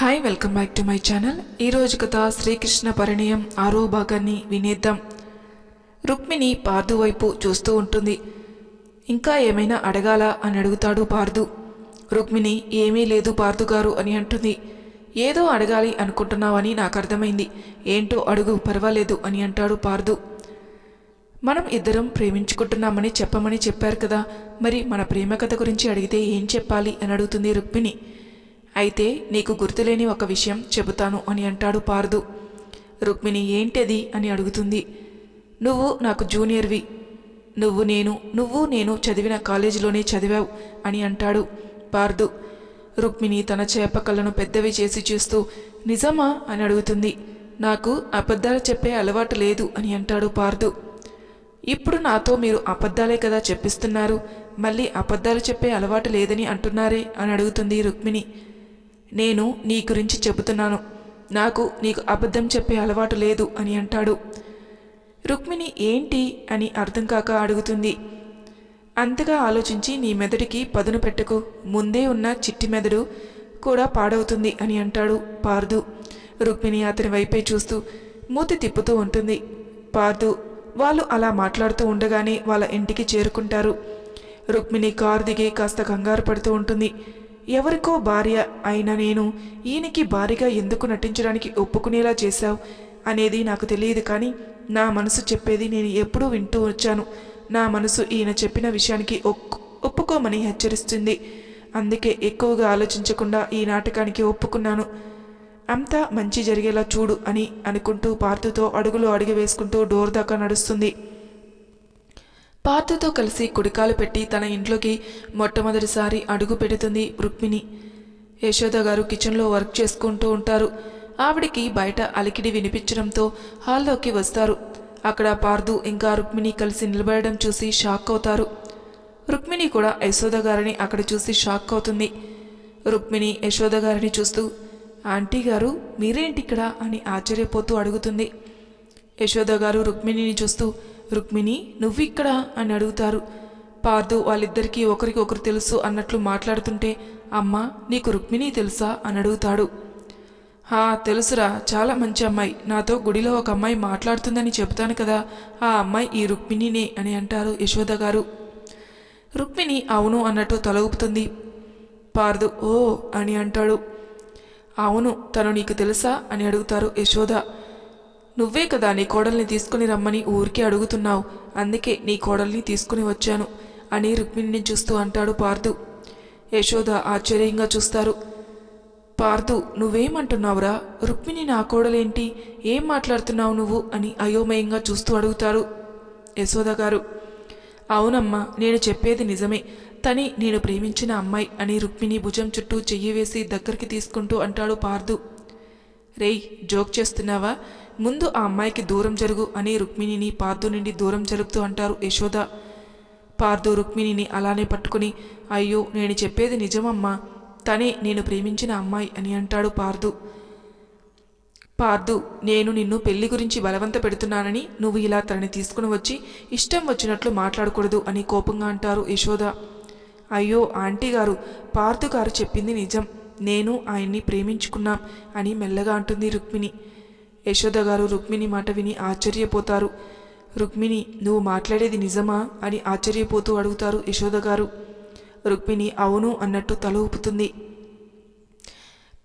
Hi welcome back to my channel ఈరోజు కథ శ్రీకృష్ణ పరిణయం ఆరో భాగాన్ని వినేద్దాం. రుక్మిణి పార్దు వైపు చూస్తూ ఉంటుంది. ఇంకా ఏమైనా అడగాలా అని అడుగుతాడు పార్దు. రుక్మిణి ఏమీ లేదు పార్దు గారు అని అంటుంది. ఏదో అడగాలి అనుకుంటున్నావని నాకు అర్థమైంది. ఏంటో అడుగు పర్వాలేదు అని అంటాడు పార్దు. మనం ఇద్దరం ప్రేమించుకుంటున్నామని చెప్పమని చెప్పారు కదా. మరి మన ప్రేమ కథ గురించి అడిగితే ఏం చెప్పాలి అని అడుగుతుంది రుక్మిణి. అయితే నీకు గుర్తులేని ఒక విషయం చెబుతాను అని అంటాడు పార్దు. రుక్మిణి ఏంటది అని అడుగుతుంది. నువ్వు నాకు జూనియర్వి. నువ్వు నేను నువ్వు నేను చదివిన కాలేజీలోనే చదివావు అని అంటాడు పార్దు. రుక్మిణి తన చేపకళ్ళను పెద్దవి చేసి చూస్తూ నిజమా అని అడుగుతుంది. నాకు అబద్ధాలు చెప్పే అలవాటు లేదు అని అంటాడు పార్దు. ఇప్పుడు నాతో మీరు అబద్ధాలే కదా చెప్పిస్తున్నారు మళ్ళీ అబద్ధాలు చెప్పే అలవాటు లేదని అంటున్నారే అని అడుగుతుంది రుక్మిణి. నేను నీ గురించి చెబుతున్నాను. నాకు నీకు అబద్ధం చెప్పే అలవాటు లేదు అని అంటాడు. రుక్మిణి ఏంటి అని అర్థం కాక అడుగుతుంది. అంతగా ఆలోచించి నీ మెదడికి పదును పెట్టకు. ముందే ఉన్న చిట్టి మెదడు కూడా పాడవుతుంది అని అంటాడు పార్దు. రుక్మిణి అతని వైపే చూస్తూ మూతి తిప్పుతూ ఉంటుంది. పార్దు వాళ్ళు అలా మాట్లాడుతూ ఉండగానే వాళ్ళ ఇంటికి చేరుకుంటారు. రుక్మిణి కారు దిగి కాస్త కంగారు పడుతూ ఉంటుంది. ఎవరికో భార్య అయిన నేను ఈయనకి భార్యగా ఎందుకు నటించడానికి ఒప్పుకునేలా చేశావు? అనేది నాకు తెలియదు కానీ నా మనసు చెప్పేది నేను ఎప్పుడూ వింటూ వచ్చాను. నా మనసు ఈయన చెప్పిన విషయానికి ఒప్పుకోమని హెచ్చరిస్తుంది. అందుకే ఎక్కువగా ఆలోచించకుండా ఈ నాటకానికి ఒప్పుకున్నాను. అంతా మంచి జరిగేలా చూడు అని అనుకుంటూ పార్థుతో అడుగులు అడుగు వేసుకుంటూ డోర్ దాకా నడుస్తుంది. పార్థతో కలిసి కుడికాలు పెట్టి తన ఇంట్లోకి మొట్టమొదటిసారి అడుగు పెడుతుంది రుక్మిణి. యశోద గారు కిచెన్లో వర్క్ చేసుకుంటూ ఉంటారు. ఆవిడికి బయట అలికిడి వినిపించడంతో హాల్లోకి వస్తారు. అక్కడ పార్దు ఇంకా రుక్మిణి కలిసి నిలబడడం చూసి షాక్ అవుతారు. రుక్మిణి కూడా యశోద గారిని అక్కడ చూసి షాక్ అవుతుంది. రుక్మిణి యశోద గారిని చూస్తూ ఆంటీ గారు మీరేంటి ఇక్కడ అని ఆశ్చర్యపోతూ అడుగుతుంది. యశోద గారు రుక్మిణిని చూస్తూ రుక్మిణి నువ్వు ఇక్కడ? అని అడుగుతారు. పార్దు వాళ్ళిద్దరికీ ఒకరికి ఒకరు తెలుసు అన్నట్లు మాట్లాడుతుంటే అమ్మ నీకు రుక్మిణి తెలుసా? అని అడుగుతాడు. హా తెలుసురా చాలా మంచి అమ్మాయి. నాతో గుడిలో ఒక అమ్మాయి మాట్లాడుతుందని చెబుతాను కదా ఆ అమ్మాయి ఈ రుక్మిణినే అని అంటారు యశోద గారు. రుక్మిణి అవును అన్నట్టు తల ఊపుతుంది. పార్దు ఓ అని అంటాడు. అవును తను నీకు తెలుసా? అని అడుగుతారు యశోద. నువ్వే కదా నీ కోడల్ని తీసుకుని రమ్మని ఊరికే అడుగుతున్నావు. అందుకే నీ కోడల్ని తీసుకుని వచ్చాను అని రుక్మిణిని చూస్తూ అంటాడు పార్దు. యశోద ఆశ్చర్యంగా చూస్తారు. పార్దు నువ్వేమంటున్నావురా? రుక్మిణి నా కోడలేంటి? ఏం మాట్లాడుతున్నావు నువ్వు? అని అయోమయంగా చూస్తూ అడుగుతారు యశోద గారు. అవునమ్మా నేను చెప్పేది నిజమే. తని నేను ప్రేమించిన అమ్మాయి అని రుక్మిణి భుజం చుట్టూ చెయ్యి వేసి దగ్గరికి తీసుకుంటూ అంటాడు పార్దు. రేయ్ జోక్ చేస్తున్నావా? ముందు ఆ అమ్మాయికి దూరం జరుగు అని రుక్మిణిని పార్దు నుండి దూరం జరుపుతూ అంటారు యశోద. పార్దు రుక్మిణిని అలానే పట్టుకుని అయ్యో నేను చెప్పేది నిజమమ్మా తనే నేను ప్రేమించిన అమ్మాయి అని అంటాడు పార్దు. పార్దు నేను నిన్ను పెళ్ళి గురించి బలవంత పెడుతున్నానని నువ్వు ఇలా తనని తీసుకుని వచ్చి ఇష్టం వచ్చినట్లు మాట్లాడకూడదు అని కోపంగా అంటారు యశోద. అయ్యో ఆంటీ గారు పార్దు గారు చెప్పింది నిజం. నేను ఆయన్ని ప్రేమించుకున్నాం అని మెల్లగా అంటుంది రుక్మిణి. యశోద గారు రుక్మిణి మాట విని ఆశ్చర్యపోతారు. రుక్మిణి నువ్వు మాట్లాడేది నిజమా? అని ఆశ్చర్యపోతూ అడుగుతారు యశోద గారు. రుక్మిణి అవును అన్నట్టు తల ఊపుతుంది.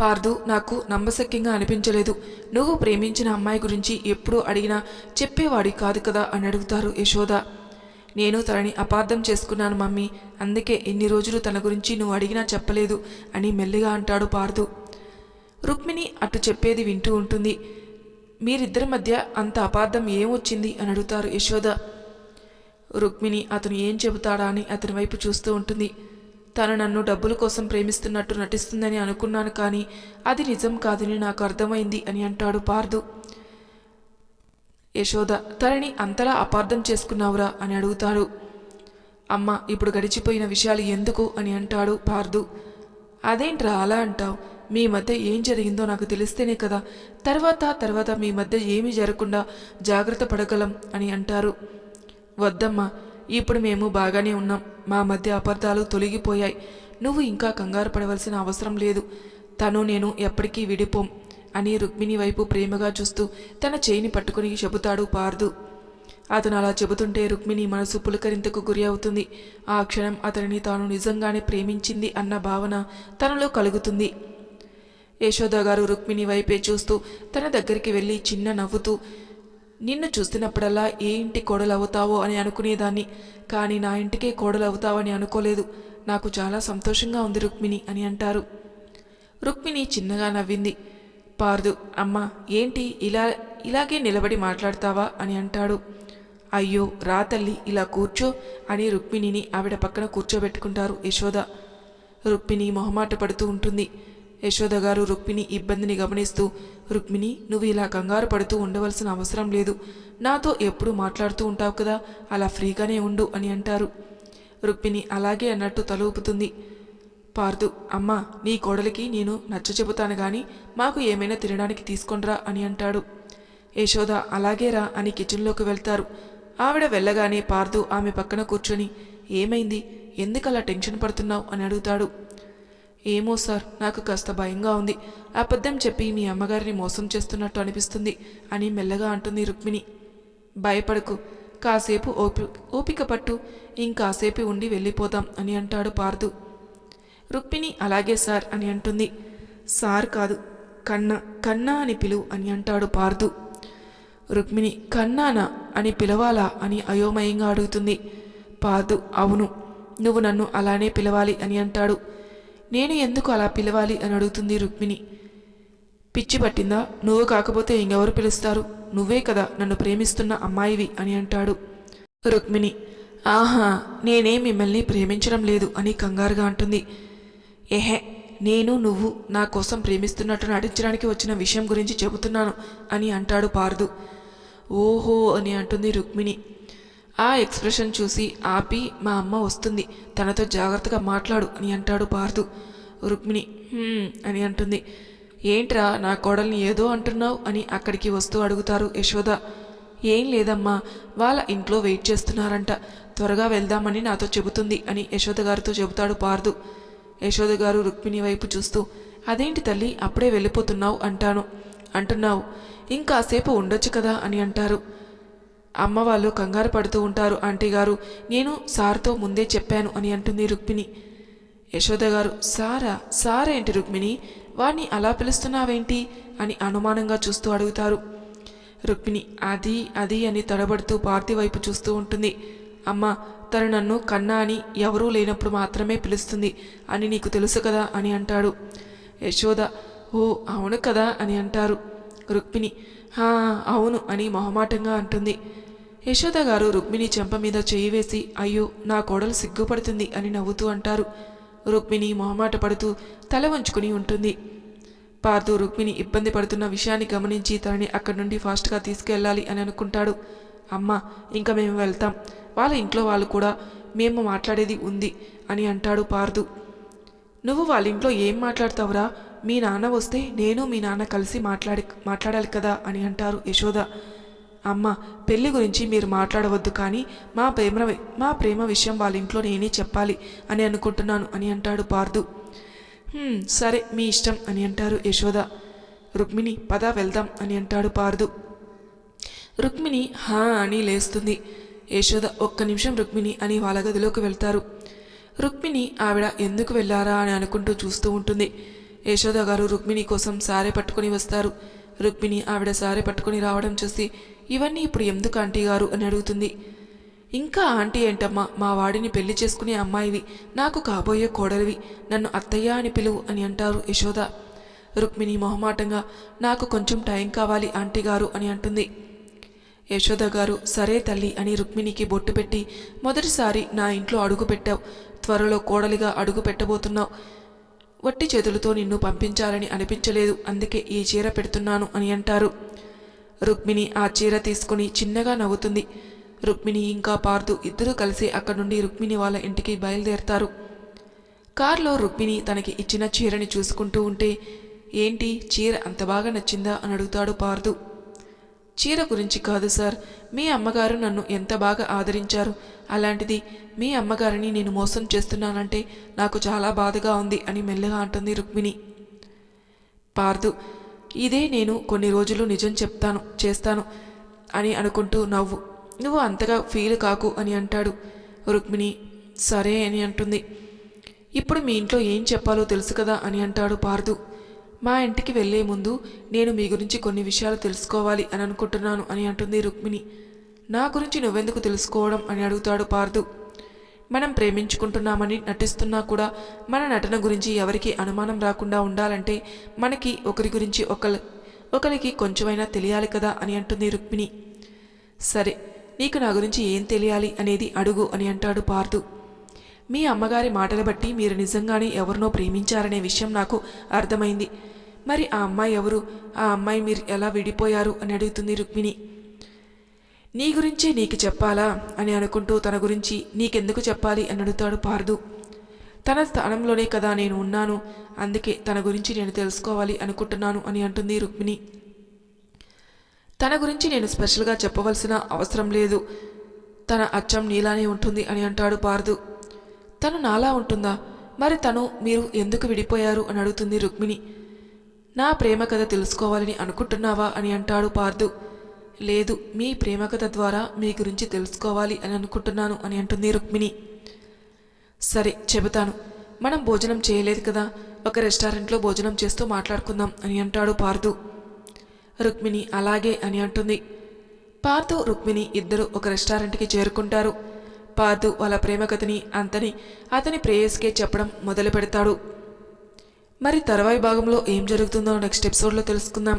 పార్దు నాకు నమ్మశక్యంగా అనిపించలేదు. నువ్వు ప్రేమించిన అమ్మాయి గురించి ఎప్పుడూ అడిగినా చెప్పేవాడి కాదు కదా అని అడుగుతారు యశోద. నేను తనని అపార్థం చేసుకున్నాను మమ్మీ. అందుకే ఎన్ని రోజులు తన గురించి నువ్వు అడిగినా చెప్పలేదు అని మెల్లిగా అంటాడు పార్దు. రుక్మిణి అటు చెప్పేది వింటూ ఉంటుంది. మీరిద్దరి మధ్య అంత అపార్థం ఏమొచ్చింది అని అడుగుతారు యశోద. రుక్మిణి అతను ఏం చెబుతాడా అని అతని వైపు చూస్తూ ఉంటుంది. తను నన్ను డబ్బుల కోసం ప్రేమిస్తున్నట్టు నటిస్తుందని అనుకున్నాను కానీ అది నిజం కాదని నాకు అర్థమైంది అని అంటాడు పార్దు. యశోద తనని అంతలా అపార్థం చేసుకున్నావురా అని అడుగుతాడు. అమ్మ ఇప్పుడు గడిచిపోయిన విషయాలు ఎందుకు అని అంటాడు పార్దు. అదేంట్రా అలా అంటావు? మీ మధ్య ఏం జరిగిందో నాకు తెలిస్తేనే కదా. తర్వాత తర్వాత మీ మధ్య ఏమీ జరగకుండా జాగ్రత్త పడగలం అని అంటారు. వద్దమ్మా ఇప్పుడు మేము బాగానే ఉన్నాం. మా మధ్య అపార్థాలు తొలగిపోయాయి. నువ్వు ఇంకా కంగారు పడవలసిన అవసరం లేదు. తను నేను ఎప్పటికీ విడిపోం అని రుక్మిణి వైపు ప్రేమగా చూస్తూ తన చేయిని పట్టుకుని చెబుతాడు పార్దు. అతను అలా చెబుతుంటే రుక్మిణి మనసు పులకరింతకు గురి అవుతుంది. ఆ క్షణం అతనిని తాను నిజంగానే ప్రేమించింది అన్న భావన తనలో కలుగుతుంది. యశోద గారు రుక్మిణి వైపే చూస్తూ తన దగ్గరికి వెళ్ళి చిన్న నవ్వుతూ నిన్ను చూస్తున్నప్పుడల్లా ఏ ఇంటి కోడలవుతావో అని అనుకునేదాన్ని కానీ నా ఇంటికే కోడలు అవుతావని అనుకోలేదు. నాకు చాలా సంతోషంగా ఉంది రుక్మిణి అని అంటారు. రుక్మిణి చిన్నగా నవ్వింది. పార్దు అమ్మ ఏంటి ఇలా ఇలాగే నిలబడి మాట్లాడతావా? అని అంటాడు. అయ్యో రా తల్లి ఇలా కూర్చో అని రుక్మిణిని ఆవిడ పక్కన కూర్చోబెట్టుకుంటారు యశోద. రుక్మిణి మొహమాట పడుతూ ఉంటుంది. యశోద గారు రుక్మిణి ఇబ్బందిని గమనిస్తూ రుక్మిణి నువ్వు ఇలా కంగారు పడుతూ ఉండవలసిన అవసరం లేదు. నాతో ఎప్పుడు మాట్లాడుతూ ఉంటావు కదా అలా ఫ్రీగానే ఉండు అని అంటారు. రుక్మిణి అలాగే అన్నట్టు తలూపుతుంది. పార్దు అమ్మా నీ కోడలికి నేను నచ్చ చెబుతాను గాని మాకు ఏమైనా తినడానికి తీసుకొనిరా అని అంటాడు. యశోద అలాగేరా అని కిచెన్లోకి వెళ్తారు. ఆవిడ వెళ్ళగానే పార్దు ఆమె పక్కన కూర్చొని ఏమైంది? ఎందుకలా టెన్షన్ పడుతున్నావు? అని అడుగుతాడు. ఏమో సార్ నాకు కాస్త భయంగా ఉంది. అబద్ధం చెప్పి మీ అమ్మగారిని మోసం చేస్తున్నట్టు అనిపిస్తుంది అని మెల్లగా అంటుంది రుక్మిణి. భయపడకు కాసేపు ఓపి ఓపిక పట్టు ఇంకాసేపు ఉండి వెళ్ళిపోదాం అని అంటాడు పార్దు. రుక్మిణి అలాగే సార్ అని అంటుంది. సార్ కాదు కన్నా కన్నా అని పిలువు అని అంటాడు పార్దు. రుక్మిణి కన్నానా అని పిలవాలా అని అయోమయంగా అడుగుతుంది. పార్దు అవును నువ్వు నన్ను అలానే పిలవాలి అని అంటాడు. నేను ఎందుకు అలా పిలవాలి అని అడుగుతుంది రుక్మిణి. పిచ్చి పట్టిందా? నువ్వు కాకపోతే ఇంకెవరు పిలుస్తారు? నువ్వే కదా నన్ను ప్రేమిస్తున్న అమ్మాయివి అని అంటాడు రుక్మిణి. ఆహా నేనే మిమ్మల్ని ప్రేమించడం లేదు అని కంగారుగా అంటుంది. ఏహే నేను నువ్వు నా కోసం ప్రేమిస్తున్నట్టు నటించడానికి వచ్చిన విషయం గురించి చెబుతున్నాను అని అంటాడు పార్దు. ఓహో అని అంటుంది రుక్మిణి. ఆ ఎక్స్ప్రెషన్ చూసి ఆపి మా అమ్మ వస్తుంది. తనతో జాగ్రత్తగా మాట్లాడు అని అంటాడు పార్దు రుక్మిణి అని అంటుంది. ఏంట్రా నా కోడల్ని ఏదో అంటున్నావు అని అక్కడికి వస్తూ అడుగుతారు యశోద ఏం లేదమ్మా వాళ్ళ ఇంట్లో వెయిట్ చేస్తున్నారంట. త్వరగా వెళ్దామని నాతో చెబుతుంది అని యశోద గారితో చెబుతాడు పార్దు యశోద గారు రుక్మిణి వైపు చూస్తూ అదేంటి తల్లి అప్పుడే వెళ్ళిపోతున్నావు అంటాను. అంటున్నావు. ఇంకాసేపు ఉండొచ్చు కదా అని అంటారు. అమ్మ వాళ్ళు కంగారు పడుతూ ఉంటారు ఆంటీ గారు నేను సార్తో ముందే చెప్పాను అని అంటుంది రుక్మిణి. యశోద గారు సారా సారేంటి ఏంటి రుక్మిణి? వాణ్ణి అలా పిలుస్తున్నావేంటి? అని అనుమానంగా చూస్తూ అడుగుతారు. రుక్మిణి అది అది అని తడబడుతూ పార్థి వైపు చూస్తూ ఉంటుంది. అమ్మ తను నన్ను కన్నా అని ఎవరూ లేనప్పుడు మాత్రమే పిలుస్తుంది అని నీకు తెలుసు కదా అని అంటాడు. యశోద ఓ అవును కదా అని అంటారు. రుక్మిణి హా అవును అని మొహమాటంగా అంటుంది. యశోద గారు రుక్మిణి చెంప మీద చేయి వేసి అయ్యో నా కోడలు సిగ్గుపడుతుంది అని నవ్వుతూ అంటారు. రుక్మిణి మొహమాట పడుతూ తల వంచుకుని ఉంటుంది. పార్థు రుక్మిణి ఇబ్బంది పడుతున్న విషయాన్ని గమనించి తనని అక్కడి నుండి ఫాస్ట్గా తీసుకెళ్ళాలి అని అనుకుంటాడు. అమ్మ ఇంకా మేము వెళ్తాం. వాళ్ళ ఇంట్లో వాళ్ళు కూడా మేము మాట్లాడేది ఉంది అని అంటాడు పార్థు. నువ్వు వాళ్ళ ఇంట్లో ఏం మాట్లాడతావురా? మీ నాన్న వస్తే నేను మీ నాన్న కలిసి మాట్లాడి మాట్లాడాలి కదా అని అంటారు యశోద. అమ్మ పెళ్ళి గురించి మీరు మాట్లాడవద్దు కానీ మా ప్రేమ మా ప్రేమ విషయం వాళ్ళ ఇంట్లో నేనే చెప్పాలి అని అనుకుంటున్నాను అని అంటాడు పార్దు. సరే మీ ఇష్టం అని అంటారు యశోద. రుక్మిణి పద వెళ్దాం అని అంటాడు పార్దు. రుక్మిణి హా అని లేస్తుంది. యశోద ఒక్క నిమిషం రుక్మిణి అని వాళ్ళ గదిలోకి వెళ్తారు. రుక్మిణి ఆవిడ ఎందుకు వెళ్ళారా అని అనుకుంటూ చూస్తూ ఉంటుంది. యశోద గారు రుక్మిణి కోసం సారే పట్టుకొని వస్తారు. రుక్మిణి ఆవిడ సారే పట్టుకొని రావడం చూసి ఇవన్నీ ఇప్పుడు ఎందుకు ఆంటీ గారు అని అడుగుతుంది. ఇంకా ఆంటీ ఏంటమ్మా మా వాడిని పెళ్ళి చేసుకునే అమ్మాయివి నాకు కాబోయే కోడలివి నన్ను అత్తయ్య అని పిలువు అని అంటారు యశోద. రుక్మిణి మొహమాటంగా నాకు కొంచెం టైం కావాలి ఆంటీ గారు అని అంటుంది. యశోద గారు సరే తల్లి అని రుక్మిణికి బొట్టు పెట్టి మొదటిసారి నా ఇంట్లో అడుగు పెట్టావు త్వరలో కోడలిగా అడుగు పెట్టబోతున్నావు. వట్టి చేతులతో నిన్ను పంపించాలని అనిపించలేదు అందుకే ఈ చీర పెడుతున్నాను అని అంటారు. రుక్మిణి ఆ చీర తీసుకుని చిన్నగా నవ్వుతుంది. రుక్మిణి ఇంకా పార్దు ఇద్దరూ కలిసి అక్కడి నుండి రుక్మిణి వాళ్ళ ఇంటికి బయలుదేరతారు. కారులో రుక్మిణి తనకి ఇచ్చిన చీరని చూసుకుంటూ ఉంటే ఏంటి చీర అంత బాగా నచ్చిందా? అని అడుగుతాడు పార్దు. చీర గురించి కాదు సార్. మీ అమ్మగారు నన్ను ఎంత బాగా ఆదరించారు. అలాంటిది మీ అమ్మగారిని నేను మోసం చేస్తున్నానంటే నాకు చాలా బాధగా ఉంది అని మెల్లగా అంటుంది రుక్మిణి. పార్దు ఇదే నేను కొన్ని రోజులు నిజం చెప్తాను చేస్తాను అని అనుకుంటూ నవ్వు. నువ్వు అంతగా ఫీల్ కాకు అని అంటాడు రుక్మిణి. సరే అని అంటుంది. ఇప్పుడు మీ ఇంట్లో ఏం చెప్పాలో తెలుసు కదా అని అంటాడు పార్దు. మా ఇంటికి వెళ్ళే ముందు నేను మీ గురించి కొన్ని విషయాలు తెలుసుకోవాలి అని అనుకుంటున్నాను అని అంటుంది రుక్మిణి. నా గురించి నువ్వెందుకు తెలుసుకోవడం అని అడుగుతాడు పార్దు. మనం ప్రేమించుకుంటున్నామని నటిస్తున్నా కూడా మన నటన గురించి ఎవరికి అనుమానం రాకుండా ఉండాలంటే మనకి ఒకరి గురించి ఒకరి ఒకరికి కొంచెమైనా తెలియాలి కదా అని అంటుంది రుక్మిణి. సరే నీకు నా గురించి ఏం తెలియాలి అనేది అడుగు అని అంటాడు పార్థు మీ అమ్మగారి మాటలు బట్టి మీరు నిజంగానే ఎవరినో ప్రేమించారనే విషయం నాకు అర్థమైంది. మరి ఆ అమ్మాయి ఎవరు? ఆ అమ్మాయి మీరు ఎలా విడిపోయారు? అని అడుగుతుంది రుక్మిణి. నీ గురించే నీకు చెప్పాలా? అని అనుకుంటూ తన గురించి నీకెందుకు చెప్పాలి? అని అడుగుతాడు పార్దు. తన స్థానంలోనే కదా నేను ఉన్నాను. అందుకే తన గురించి నేను తెలుసుకోవాలి అనుకుంటున్నాను అని అంటుంది రుక్మిణి. తన గురించి నేను స్పెషల్గా చెప్పవలసిన అవసరం లేదు. తన అచ్చం నీలానే ఉంటుంది అని అంటాడు పార్దు. తను నాలా ఉంటుందా? మరి తను మీరు ఎందుకు విడిపోయారు? అని అడుగుతుంది రుక్మిణి. నా ప్రేమ కథ తెలుసుకోవాలని అనుకుంటున్నావా? అని అంటాడు పార్దు. లేదు మీ ప్రేమకథ ద్వారా మీ గురించి తెలుసుకోవాలి అని అనుకుంటున్నాను అని అంటుంది రుక్మిణి. సరే చెబుతాను. మనం భోజనం చేయలేదు కదా ఒక రెస్టారెంట్లో భోజనం చేస్తూ మాట్లాడుకుందాం అని అంటాడు పార్థు రుక్మిణి అలాగే అని అంటుంది. పార్థు రుక్మిణి ఇద్దరు ఒక రెస్టారెంట్కి చేరుకుంటారు. పార్థు వాళ్ళ ప్రేమకథని అంతని అతని ప్రేయస్కే చెప్పడం మొదలు పెడతాడు మరి తర్వాయి భాగంలో ఏం జరుగుతుందో నెక్స్ట్ ఎపిసోడ్లో తెలుసుకుందాం.